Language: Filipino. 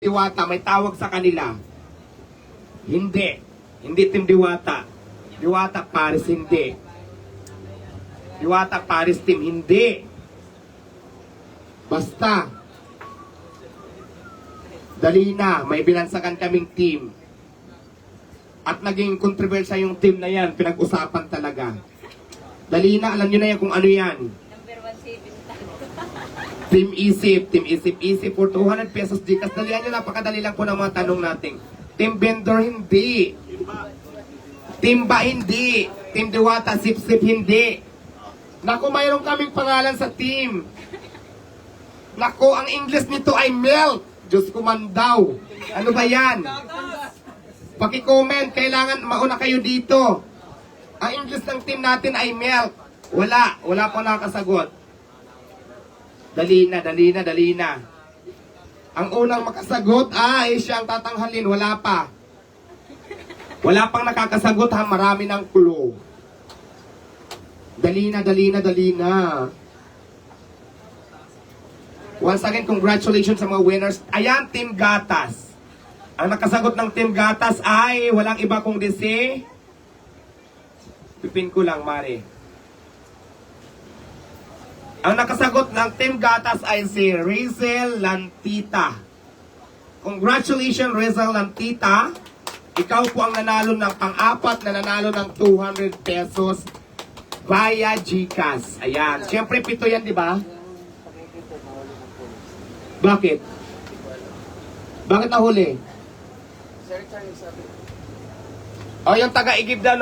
Diwata, may tawag sa kanila. Hindi. Hindi Team Diwata. Diwata Paris, hindi. Diwata Paris Team, hindi. Basta. Dali na, may binansagan kaming team. At naging kontrobersya yung team na yan, pinag-usapan talaga. Dali na, alam nyo na yan kung ano yan. Team Isip, Team Isip, Isip for 200 pesos Gcash. Dalihan nyo, napakadali lang po ng mga tanong natin. Team Vendor, hindi. Team Ba, hindi. Team Diwata, Sip Sip, hindi. Naku, mayroon kaming pangalan sa team. Naku, ang English nito ay milk. Diyos ko man daw. Ano ba yan? Paki-comment, kailangan mauna kayo dito. Ang English ng team natin ay milk. Wala, wala pa nakasagot. Dali na, dali na, dali na. Ang unang makasagot ay siyang tatanghalin, wala pa. Wala pang nakakasagot ha, marami ng clue. Dali na, dali na, dali na. Once again, congratulations sa mga winners. Ayan, Team Gatas. Ang nakasagot ng Team Gatas ay walang iba kundi si... Pipin ko lang, Mari. Ang nakasagot ng Team Gatas ay si Rizel Lantita. Congratulations, Rizel Lantita. Ikaw po ang nanalo ng pang-apat na nanalo ng 200 pesos via GCash. Ayan. Siyempre, pito yan, di ba? Bakit? Bakit nahuli? O, yung taga-igib daw